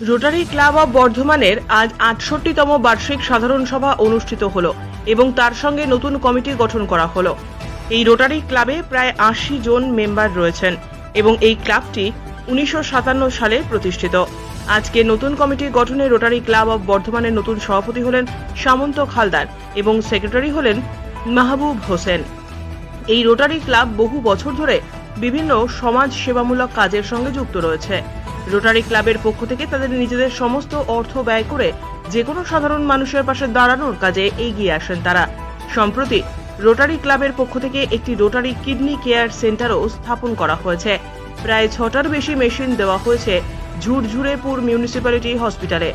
Rotary club of বর্ধমানের আজ আটষট্টিতম বার্ষিক সাধারণ সভা অনুষ্ঠিত হলো এবং তার সঙ্গে নতুন কমিটি গঠন করা হলো। এই রোটারি ক্লাবে প্রায় আশি জন মেম্বার রয়েছেন এবং এই ক্লাবটি উনিশশো সাতান্ন সালে প্রতিষ্ঠিত। আজকে নতুন কমিটি গঠনে রোটারি ক্লাব অব বর্ধমানের নতুন সভাপতি হলেন সামন্ত খালদার এবং সেক্রেটারি হলেন মাহবুব হোসেন। এই রোটারি ক্লাব বহু বছর ধরে বিভিন্ন সমাজ সেবামূলক কাজের সঙ্গে যুক্ত রয়েছে। রোটারি ক্লাবের পক্ষ থেকে তাদের নিজেদের সমস্ত অর্থ ব্যয় করে যে কোনো সাধারণ মানুষের পাশে দাঁড়ানোর কাজে এগিয়ে আসেন তারা। সম্প্রতি রোটারি ক্লাবের পক্ষ থেকে একটি রোটারি কিডনি কেয়ার সেন্টারও স্থাপন করা হয়েছে। প্রায় ছটার বেশি মেশিন দেওয়া হয়েছে ঝুরঝুরেপুর মিউনিসিপ্যালিটি হসপিটালে।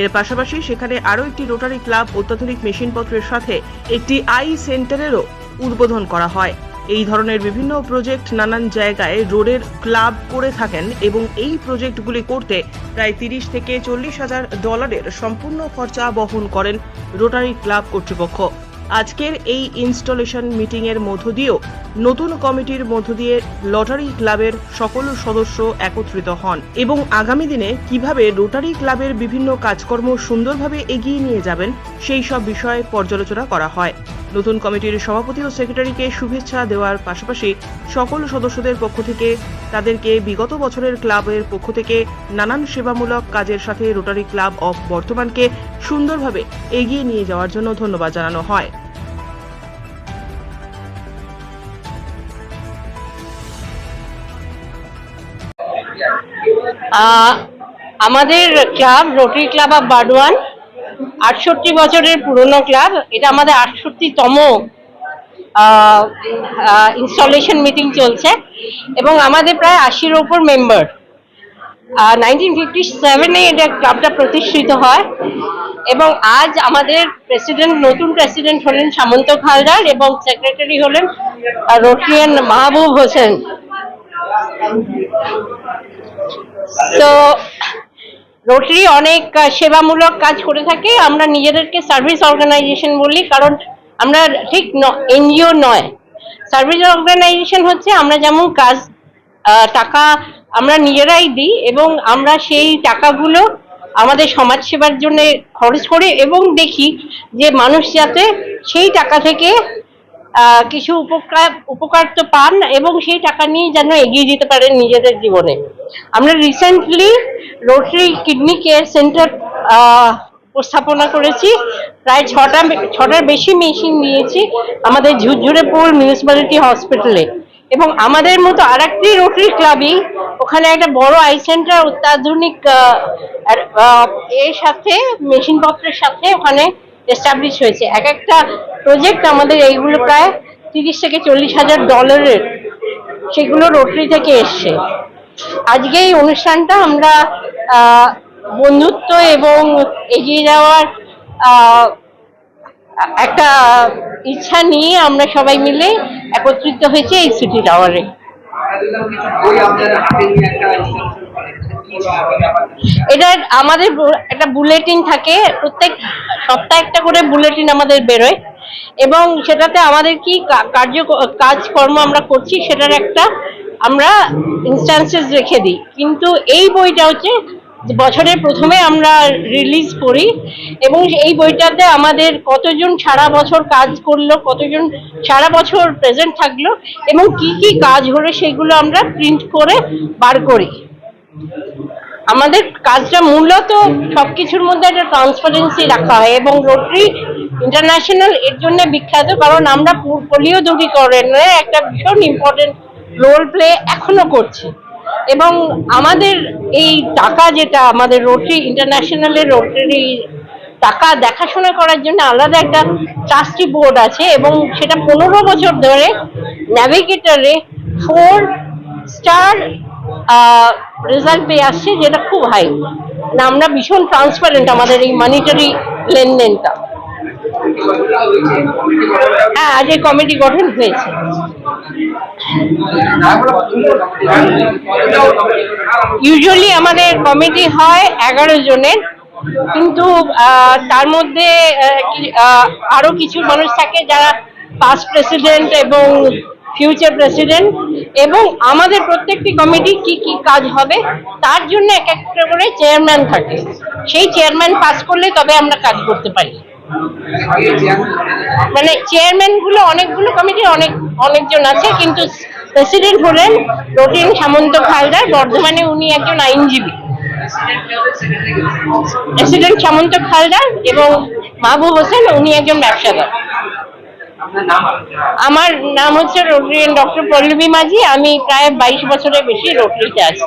এর পাশাপাশি সেখানে আরও একটি রোটারি ক্লাব অত্যাধুনিক মেশিনপত্রের সাথে একটি আই সেন্টারেরও উদ্বোধন করা হয়। এই ধরনের বিভিন্ন প্রজেক্ট নানান জায়গায় রোডের ক্লাব করে থাকেন এবং এই প্রজেক্টগুলি করতে প্রায় তিরিশ থেকে চল্লিশ হাজার ডলারের সম্পূর্ণ খরচা বহন করেন রোটারি ক্লাব কর্তৃপক্ষ। আজকের এই ইনস্টলেশন মিটিং এর মধ্য দিয়েও নতুন কমিটির মধ্য দিয়ে লটারি ক্লাবের সকল সদস্য একত্রিত হন এবং আগামী দিনে কীভাবে রোটারি ক্লাবের বিভিন্ন কাজকর্ম সুন্দরভাবে এগিয়ে নিয়ে যাবেন সেই সব বিষয়ে পর্যালোচনা করা হয়। নতুন কমিটির সভাপতি ও সেক্রেটারিকে শুভেচ্ছা দেওয়ার পাশাপাশি সকল সদস্যদের পক্ষ থেকে তাদেরকে বিগত বছরের ক্লাবের পক্ষ থেকে নানান সেবামূলক কাজের সাথে রোটারি ক্লাব অফ বর্তমানকে সুন্দরভাবে এগিয়ে নিয়ে যাওয়ার জন্য ধন্যবাদ জানানো হয়। আমাদের club, Rotary club of Burdwan আটষট্টি বছরের পুরনো ক্লাব। এটা আমাদের আটষট্টিতম ইনস্টলেশন মিটিং চলছে। এবং আমাদের প্রায় আশির ওপর মেম্বার নাইনটিন ফিফটি সেভেনে এটা ক্লাবটা প্রতিষ্ঠিত হয়। এবং আজ আমাদের প্রেসিডেন্ট নতুন প্রেসিডেন্ট হলেন সামন্ত খালদার এবং সেক্রেটারি হলেন রোটিয়ান মাহবুব হোসেন। তো রোটারি অনেক সেবামূলক কাজ করে থাকে। আমরা নিজেদেরকে সার্ভিস অর্গানাইজেশন বলি, কারণ আমরা ঠিক এনজিও নয়। সার্ভিস অর্গানাইজেশন হচ্ছে আমরা যেমন কাজ টাকা আমরা নিজেরাই দিই এবং আমরা সেই টাকাগুলো আমাদের সমাজ সেবার জন্য খরচ করি এবং দেখি যে মানুষ যাতে সেই টাকা থেকে কিছু উপকার উপকার তো পান এবং সেই টাকা নিয়ে যেন এগিয়ে যেতে পারেন নিজেদের জীবনে। আমরা recently Rotary kidney care centre উপস্থাপনা করেছি। প্রায় ছটা, ছটার বেশি মেশিন নিয়েছি আমাদের ঝুরঝুরেপুর মিউনিসিপ্যালিটি হসপিটালে এবং আমাদের মতো আরেকটি রোটারি ক্লাবই ওখানে একটা বড় আই সেন্টার অত্যাধুনিক আর- এর সাথে মেশিনপত্রের সাথে ওখানে এস্টাবলিশ হয়েছে। এক একটা প্রজেক্ট আমাদের এইগুলো প্রায় তিরিশ থেকে চল্লিশ হাজার ডলারের সেগুলো রোটারি থেকে এসছে। আজকে এই অনুষ্ঠানটা আমরা বন্ধুত্ব এবং এগিয়ে যাওয়ার একটা ইচ্ছা নিয়ে আমরা সবাই মিলে একত্রিত হয়েছে এই সিটি টাওয়ারে এটা আমাদের একটা বুলেটিন থাকে, প্রত্যেক সপ্তাহে একটা করে বুলেটিন আমাদের বেরোয়। এবং সেটাতে আমাদের কি কা- কার্য কাজকর্ম আমরা করছি, সেটার একটা আমরা ইনস্টান্সেস রেখে দিই। কিন্তু এই বইটা হচ্ছে বছরের প্রথমে আমরা রিলিজ করি এবং এই বইটাতে আমাদের কতজন সারা বছর কাজ করল, কতজন সারা বছর প্রেজেন্ট থাকল এবং কি কি কাজ হলো সেগুলো আমরা প্রিন্ট করে বার করি। আমাদের কাজটা মূলত সবকিছুর মধ্যে একটা ট্রান্সপারেন্সি রাখা হয় এবং রোটারি ইন্টারন্যাশনাল এর জন্য বিখ্যাত, কারণ আমরা পোলিও দূরীকরণে একটা ভীষণ ইম্পর্টেন্ট রোল প্লে এখনও করছি। এবং আমাদের এই টাকা যেটা আমাদের রোটারি ইন্টারন্যাশনালের রোটারি টাকা দেখাশোনা করার জন্য আলাদা একটা ট্রাস্টি বোর্ড আছে এবং সেটা পনেরো বছর ধরে ন্যাভিগেটরে ফোর স্টার রেজাল্ট পেয়ে আসছে যেটা খুব হাই না, আমরা ভীষণ ট্রান্সপারেন্ট আমাদের এই মানিটারি লেনদেনটা। হ্যাঁ আজ এই কমিটি গঠন হয়েছে। ইউজুয়ালি আমাদের কমিটি হয় এগারো জনের, কিন্তু তার মধ্যে আরও কিছু মানুষ থাকে যারা পাস্ট প্রেসিডেন্ট এবং ফিউচার প্রেসিডেন্ট এবং আমাদের প্রত্যেকটি কমিটি কি কি কাজ হবে, তার জন্য এক একটা করে চেয়ারম্যান থাকে। সেই চেয়ারম্যান পাস করলে তবে আমরা কাজ করতে পারি। মানে চেয়ারম্যানগুলো অনেকগুলো কমিটির অনেক, অনেকজন আছে, কিন্তু প্রেসিডেন্ট হলেন রোটিন সামন্ত খালদার, বর্ধমানে উনি একজন আইনজীবী। প্রেসিডেন্ট সামন্ত খালদার এবং মাহবুব হোসেন, উনি একজন ব্যবসাদার। আমার নাম হচ্ছে রোটারিয়ান ডক্টর পল্লবী মাঝি। আমি প্রায় বাইশ বছরের বেশি রোটারিতে আছি।